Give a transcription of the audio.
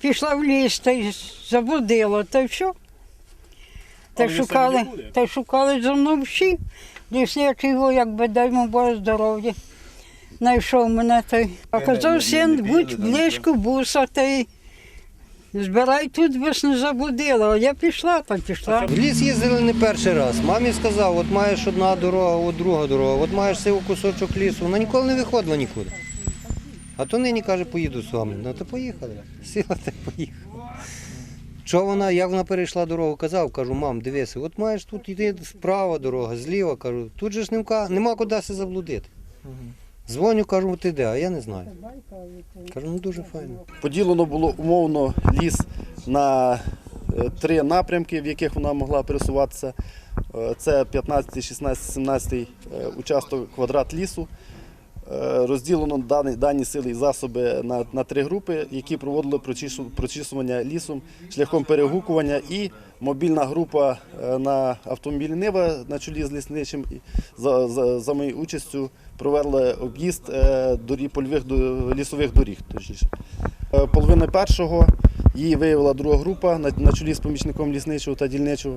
пішла в ліс та й заблудила, та й все. Та ви шукали, та шукали за мною всі. Лісничий його, якби дай йому Боже здоров'я. Знайшов мене й. Казав, син, будь близько буса та й збирай тут, бо не заблудила. А я пішла, та пішла. В ліс їздили не перший раз. Мамі сказав, от маєш одна дорога, от друга дорога, от маєш сиву кусочок лісу. Вона ніколи не виходила нікуди. А то нині каже, поїду з вами. Ну то поїхали. Сіла та поїхала. Що вона, як вона перейшла дорогу, казав, кажу, мам, дивися, от маєш тут йти справа дорога, зліва, кажу, тут же ж нема, нема куди се заблудити. Дзвоню, кажу, ти де, а я не знаю. Кажу, ну дуже файно. Поділено було умовно ліс на е, три напрямки, в яких вона могла пересуватися. Е, Це 15, 16, 17 е, участок квадрат лісу. Е, Розділено дані, дані сили і засоби на, на три групи, які проводили прочісування лісом шляхом перегукування і мобільна група е, на автомобілі Нива на чолі з лісничим за, за, за моєю участю провели об'їзд е, доріг, польових лісових доріг. Точніше. Половина першого її виявила друга група на, на чолі з помічником лісничого та дільничого.